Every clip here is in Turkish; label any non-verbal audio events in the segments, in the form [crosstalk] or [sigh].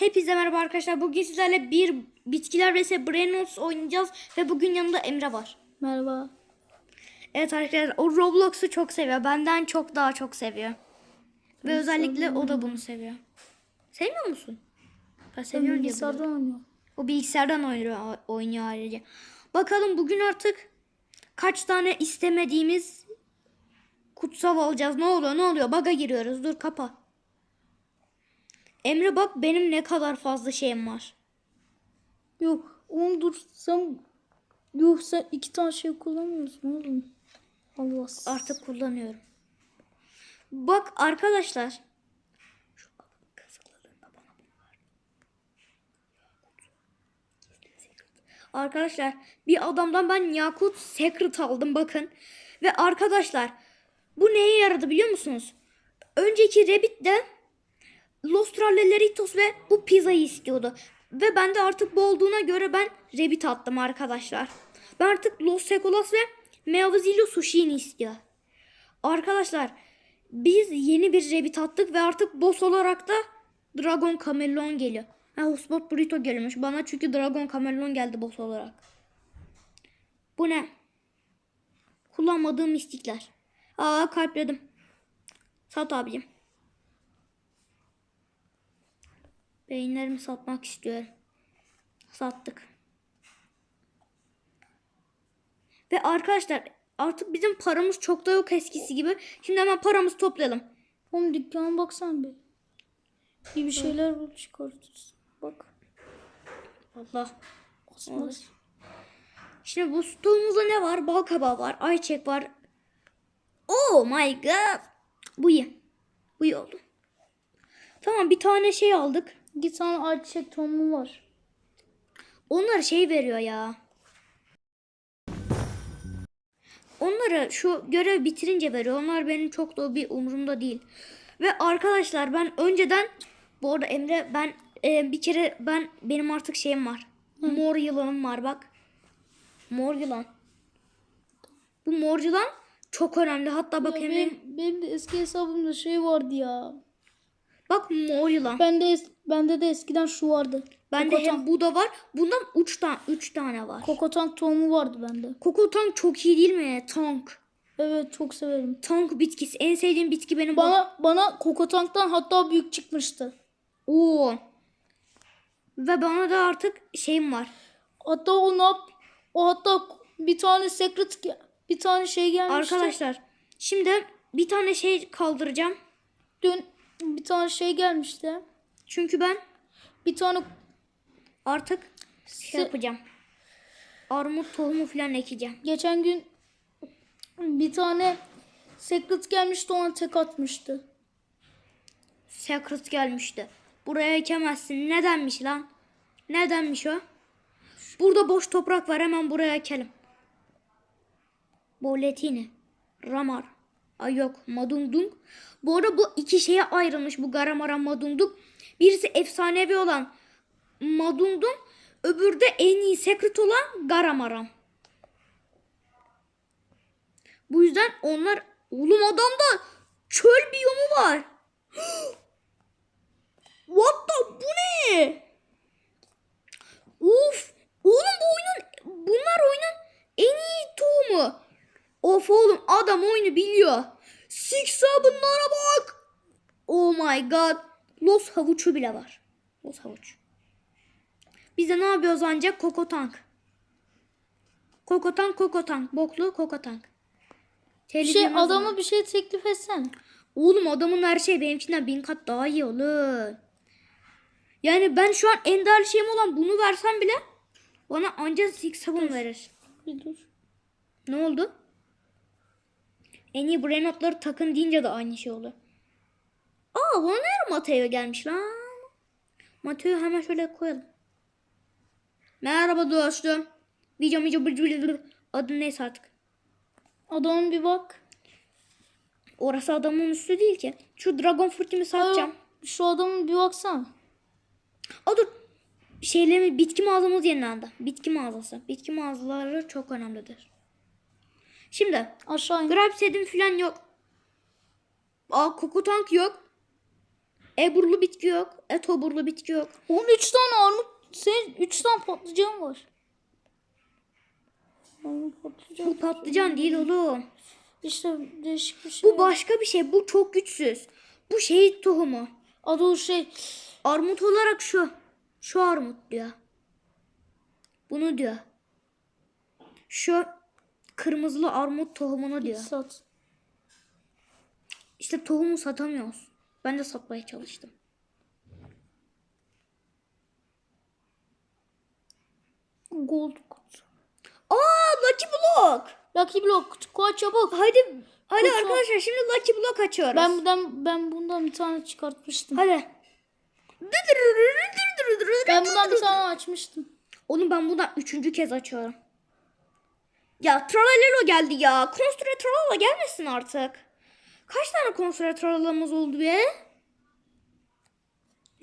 Hepinize merhaba arkadaşlar. Bugün sizlerle bir bitkiler vs Brain Notes oynayacağız. Ve bugün yanında Emre var. Merhaba. Evet arkadaşlar o Roblox'u çok seviyor. Benden çok daha çok seviyor. Ve özellikle o da bunu seviyor. Sevmiyor musun? Ben Ben seviyorum bilgisayardan oynuyorum. O bilgisayardan oynuyor, oynuyor ayrıca. Bakalım bugün artık kaç tane istemediğimiz kutsal alacağız. Ne oluyor ne oluyor? Baga giriyoruz. Dur kapa. Emre bak benim ne kadar fazla şeyim var. Yok onu dur sen Yok sen iki tane şey kullanmıyorsun oğlum. Allah. Artık kullanıyorum. Bak arkadaşlar. Arkadaşlar bir adamdan ben Yakut Secret aldım bakın. Ve arkadaşlar bu neye yaradı biliyor musunuz? Önceki Rabbit'de Los Tralleleritos ve bu pizzayı istiyordu. Ve ben de artık bu olduğuna göre ben Rabbit attım arkadaşlar. Ben artık Los Secolas ve Meavazillo Sushi'ni istiyor. Arkadaşlar biz yeni bir Rabbit attık ve artık boss olarak da Dragon Camelon geliyor. Ha Hotspot Burrito geliyormuş bana çünkü Dragon Camelon geldi boss olarak. Bu ne? Kullanmadığım mistikler. Aa kalpledim. Sat abicim. Beyinlerimi satmak istiyorum. Sattık. Ve arkadaşlar artık bizim paramız çok da yok eskisi gibi. Şimdi hemen paramızı toplayalım. Oğlum dükkana baksan bir. Bir bir şeyler bul çıkartırsın. Bak. Allah. Osmos. Şimdi bu stoğumuzda ne var? Bal kabağı var. Ayçek var. Oh my god. Bu iyi. Bu iyi oldu. Tamam bir tane şey aldık. İki tane ayçiçek tohumu var. Onlar şey veriyor ya. Onları şu görev bitirince veriyor. Onlar benim çok da bir umurumda değil. Ve arkadaşlar ben önceden bu arada Emre ben e, bir kere ben benim artık şeyim var. Mor yılanım var bak. Mor yılan. Bu mor yılan çok önemli. Hatta bak Ya Emre benim, benim de eski hesabımda şey vardı ya. bak mor yılan. Bende es, bende de eskiden şu vardı. Bende Kokotan, hem bu da var. Bundan 3 tane 3 tane var. Kokotan tohumu vardı bende. Kokotan çok iyi değil mi? Tank. Evet çok severim. Tank bitkisi. En sevdiğim bitki benim bu. Bana bana Kokotank'tan hatta büyük çıkmıştı. Oo. Ve bana da artık şeyim var. Hatta o ne yap? O hatta bir tane secret bir tane şey gelmişti. Arkadaşlar şimdi bir tane şey kaldıracağım. Dün bir tane şey gelmişti. Çünkü ben Bir tane artık şey yapacağım. Armut tohumu falan ekeceğim. geçen gün bir tane secret gelmişti ona tek atmıştı. Secret gelmişti. Buraya ekemezsin. Nedenmiş lan? Nedenmiş o? Burada boş toprak var. Hemen buraya ekelim. Boletini. Ramar. Ay yok. Madungdung. Bu arada bu iki şeye ayrılmış. Bu Garamara Madungdung. Birisi efsanevi olan Madungdung. Öbürü de en iyi secret olan Garamaram. Bu yüzden onlar... Oğlum adamda çöl biyomu var. [gasps] What the bu ne? Uf. Oğlum bu oyunun bunlar oyunun en iyi tohumu. Of oğlum adam oyunu biliyor. Six bunlara bak. Oh my god. Los havuçu bile var. Los havuç. Biz de ne yapıyoruz ancak kokotank. Kokotank kokotank. Boklu kokotank. Bir Tehlikeli şey adama bir şey teklif etsene. Oğlum adamın her şey benimkinden bin kat daha iyi olur. Yani ben şu an en değerli şeyim olan bunu versem bile bana ancak Six Seven verir. Bir dur. Ne oldu? En iyi brain notları takın deyince de aynı şey oldu. Aa ne Mateo gelmiş lan. Mateo hemen şöyle koyalım. Merhaba dostum. Video video. Adın neyse artık. Adamın bir bak. Orası adamın üstü değil ki. Şu Dragon Fruit'imi satacağım. Şu adamın bir baksana. Aa dur. Şeylerimi bitki mağazamız yenilendi. Bitki mağazası. Bitki mağazaları çok önemlidir. Şimdi Aşağı in. Gripe sedim falan yok. Aa koku tank yok. Eburlu bitki yok. Etoburlu bitki yok. 13 tane armut. Senin 3 tane patlıcan var. Armut patlıcan. Bu patlıcan değil oğlum. İşte değişik bir şey. Bu başka bir şey. Bu çok güçsüz. Bu şehit tohumu. Adı o şey. Armut olarak şu. Şu armut diyor. Bunu diyor. Şu kırmızılı armut tohumunu diyor. Sat. İşte tohumu satamıyoruz. Ben de satmaya çalıştım. Gold kutu. Aa Lucky Block. Lucky Block. Koy çabuk. Hadi hadi Kutu. arkadaşlar şimdi Lucky Block açıyoruz. Ben bundan, ben bundan bir tane çıkartmıştım. Hadi. Ben bundan bir tane açmıştım. Oğlum ben bundan üçüncü kez açıyorum. Ya Tralalelo geldi ya. Konstre Tralala gelmesin artık. Kaç tane Konstre Tralala'mız oldu be?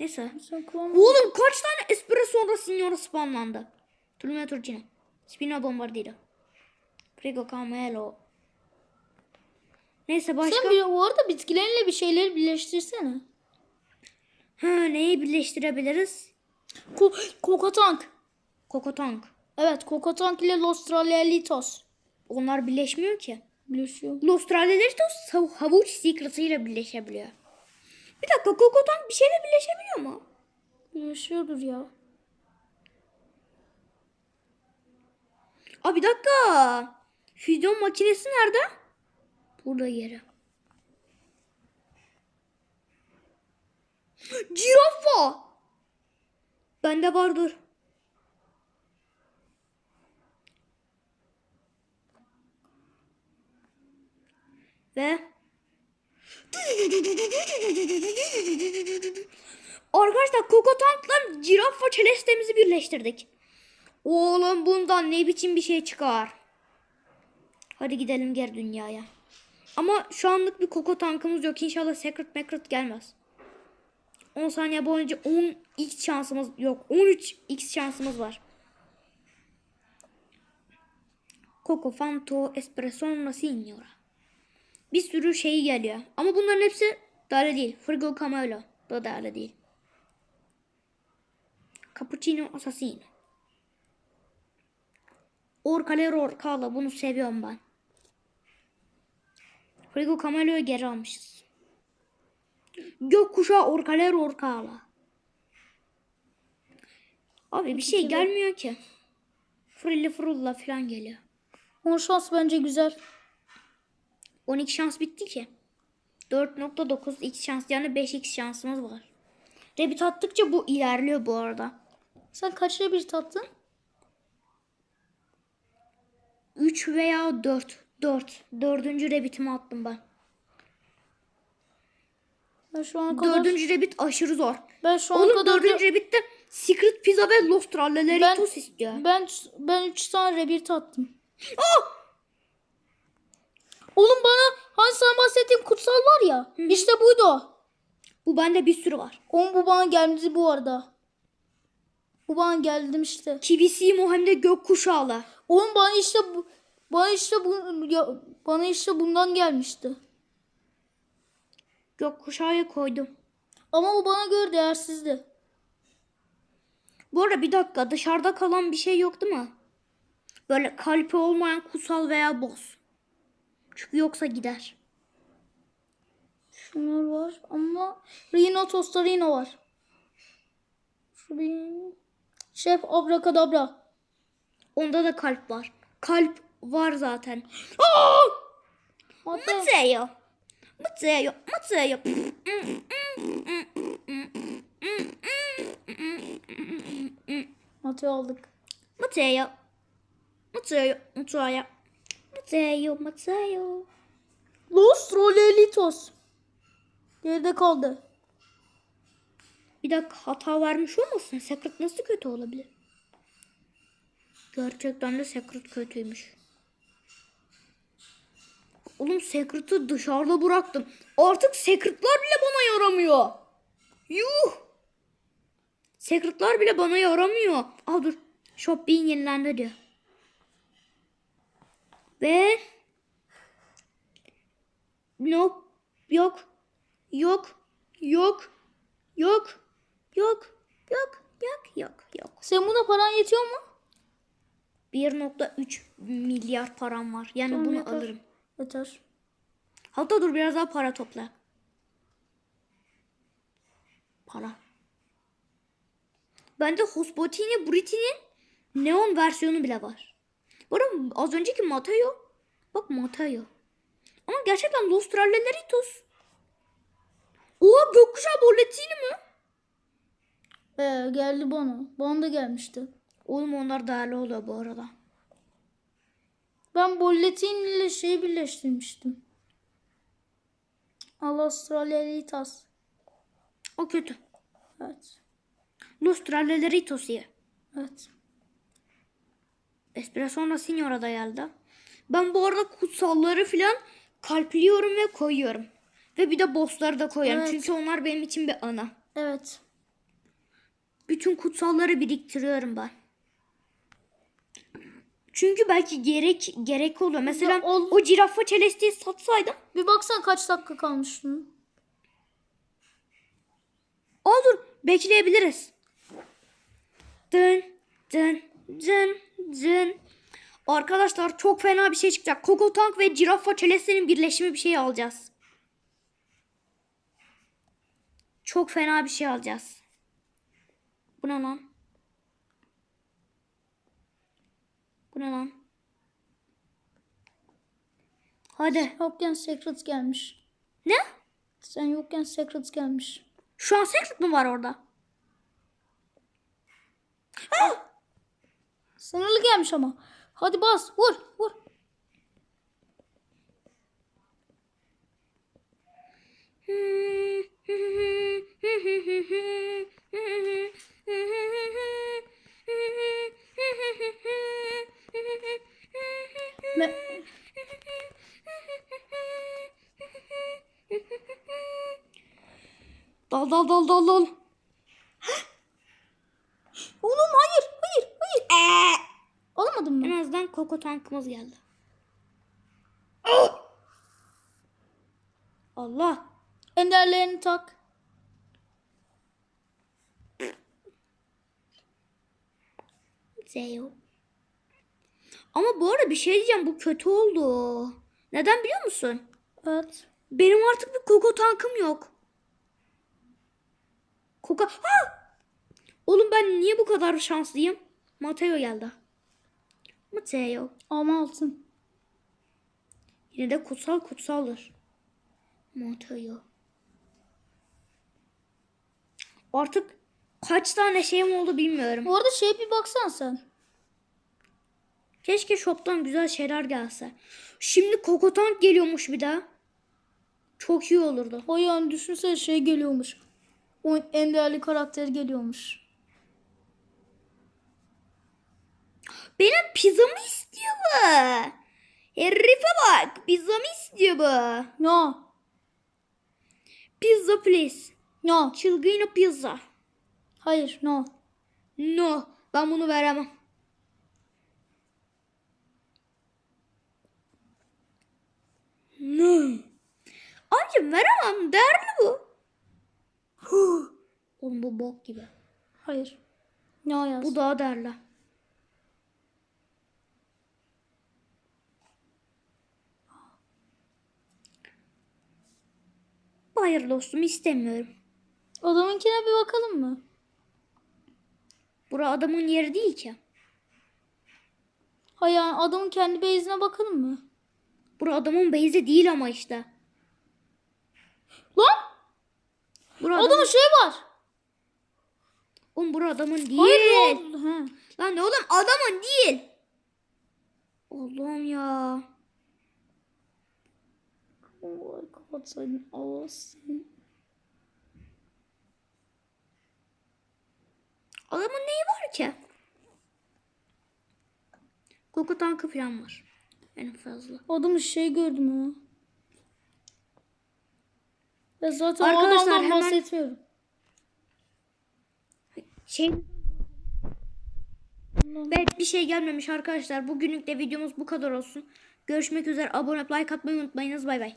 Neyse. Oğlum kaç tane espresso sonra signora spamlandı? Turma Turcina. Spina Bombardino. Prego Camelo. Neyse başka. Sen bir, bu arada bitkilerinle bir şeyleri birleştirsene. Ha neyi birleştirebiliriz? Ko Kokotank. Kokotank. Evet Kokotank ile Lostralelitos. Onlar birleşmiyor ki. Birleşiyor. Lostraleleritos hav- havuç secret'ıyla birleşebiliyor. Bir dakika Kokotank bir şeyle birleşebiliyor mu? Birleşiyordur ya. Aa bir dakika. Füzyon makinesi nerede? Burada yeri. [gasps] Cirafa. Bende var dur. Ve Arkadaşlar Kokotank'la Cirafa Celeste'mizi birleştirdik. Oğlum bundan ne biçim bir şey çıkar. Hadi gidelim geri dünyaya. Ama şu anlık bir Koko tankımız yok. İnşallah Secret Macret gelmez. 10 saniye boyunca 10 x şansımız yok. 13 x şansımız var. Coco Fanto Espresso Signora. Bir sürü şey geliyor. Ama bunların hepsi değerli değil. Frigo Camelo da değerli değil. Cappuccino Assassino. Orkalero Orkala bunu seviyorum ben. Frigo Camelo'yu geri almışız. Gökkuşağı Orkalero Orkala. Abi bir şey gelmiyor ki. Frilli Frulla falan geliyor. 10 şans bence güzel. 12 şans bitti ki. 4.9 x şans yani 5x şansımız var. Rebit attıkça bu ilerliyor bu arada. Sen kaçta bir tattın? 3 veya 4. 4. Dördüncü rebitimi attım ben. Ben şu ana kadar... Dördüncü rebit aşırı zor. Ben şu ana Oğlum kadar... dördüncü rebitte Secret Pizza ve Lost Tralleleritos istiyor. Ben ben 3 tane rebir attım. Oh! Oğlum bana hani sana bahsettiğim kutsal var ya. işte buydu o. Bu bende bir sürü var. Oğlum bu bana geldi bu arada. Bu bana geldi işte. Kibisimo hem de gökkuşağlı. Oğlum bana işte bu bana işte bu ya, bana işte bundan gelmişti. Gökkuşağı koydum. Ama bu bana göre değersizdi. Bu arada bir dakika dışarıda kalan bir şey yok değil mi? Böyle kalpi olmayan kutsal veya boss. Çünkü yoksa gider. Şunlar var ama Rino Tostarino var. Şuraya. Şef Abrakadabra. Onda da kalp var. Kalp var zaten. Mateo. Mateo. Mateo. Mateo aldık. Mateo. Mateo. Mateo. Mateo. Mateo. Los Rolelitos. Geride kaldı. Bir dakika hata vermiş olmasın? Secret nasıl kötü olabilir? Gerçekten de Secret kötüymüş. Oğlum Secret'ı dışarıda bıraktım. Artık Secret'lar bile bana yaramıyor. Yuh! Secret'lar bile bana yaramıyor. Aa dur. Shopping yenilendi diyor. Ve Nope. Yok. Yok. Yok. Yok. Yok. Yok. Yok. Yok. Yok. Sen buna paran yetiyor mu? 1.3 milyar param var. Yani Tamam, bunu yeter. alırım. Yeter. Hatta dur biraz daha para topla. Para. Bende Hospodini Briti'nin neon versiyonu bile var. Bu arada az önceki Mateo. Bak Mateo. Ama gerçekten Los Tralleleritos. Oha gökkuşağı bolletini mi? Ee, geldi bana. Bana da gelmişti. Oğlum onlar değerli oluyor bu arada. Ben Bolletin ile şeyi birleştirmiştim. Alastraleritas. O kötü. Evet. Los Tralleleritos ye. Evet. Espresso Signora da geldi. Ben bu arada kutsalları filan kalpliyorum ve koyuyorum. Ve bir de bossları da koyuyorum. Evet. Çünkü onlar benim için bir ana. Evet. Bütün kutsalları biriktiriyorum ben. Çünkü belki gerek gerek oluyor. Mesela Ya ol- o cirafa çelestiği satsaydım. Bir baksana kaç dakika kalmış şunun. Olur bekleyebiliriz. Dın dın dın dın. Arkadaşlar çok fena bir şey çıkacak. Coco Tank ve Cirafa Çelesti'nin birleşimi bir şey alacağız. Çok fena bir şey alacağız. Bu ne lan? Bu ne lan? Hadi. Yokken Secret gelmiş. Ne? Sen yokken Secret gelmiş. Şu an Secret mi var orada? Sınırlı gelmiş ama. Hadi bas. Vur. Vur. Me- Dal dal dal dal dal. Oğlum hayır. Hayır. Hayır. Alamadım Coco tankımız geldi. Allah. Enderlerini tak. Zeyo. Ama bu arada bir şey diyeceğim. Bu kötü oldu. Neden biliyor musun? Evet. Benim artık bir Coco tankım yok. Coco... Ha! Oğlum ben niye bu kadar şanslıyım? Mateo geldi. Mateo. Ama altın. Yine de kutsal kutsaldır. Mateo. Artık kaç tane şeyim oldu bilmiyorum. Bu arada şey bir baksan sen. Keşke shop'tan güzel şeyler gelse. Şimdi Coco Tank geliyormuş bir daha. Çok iyi olurdu. O yani düşünsene şey geliyormuş. O en değerli karakter geliyormuş. Benim pizzamı istiyor bu. Herife bak. Pizzamı istiyor bu. No. Pizza please. No. Çılgın pizza. Hayır no. No. Ben bunu veremem. No. Amcım veremem. Değerli bu. [gasps] Oğlum bu bok gibi. Hayır. No yaz. Bu daha değerli. Hayır dostum istemiyorum. Adamınkine bir bakalım mı? Bura adamın yeri değil ki. Hayır yani adamın kendi base'ine bakalım mı? Bura adamın base'i değil ama işte. Lan! Bura Adamın adamın... şey var. Oğlum bura adamın değil. Hayır? He. Lan ne oğlum adamın değil. Allah'ım ya. Sen Allah'sın. Adamın neyi var ki? Koku tankı falan var. En fazla. Adamın şey gördüm ha. Ya zaten Arkadaşlar, adamdan hemen- bahsetmiyorum. Şey Evet bir şey gelmemiş arkadaşlar. Bugünlük de videomuz bu kadar olsun. Görüşmek üzere. Abone like atmayı unutmayınız. Bay bay.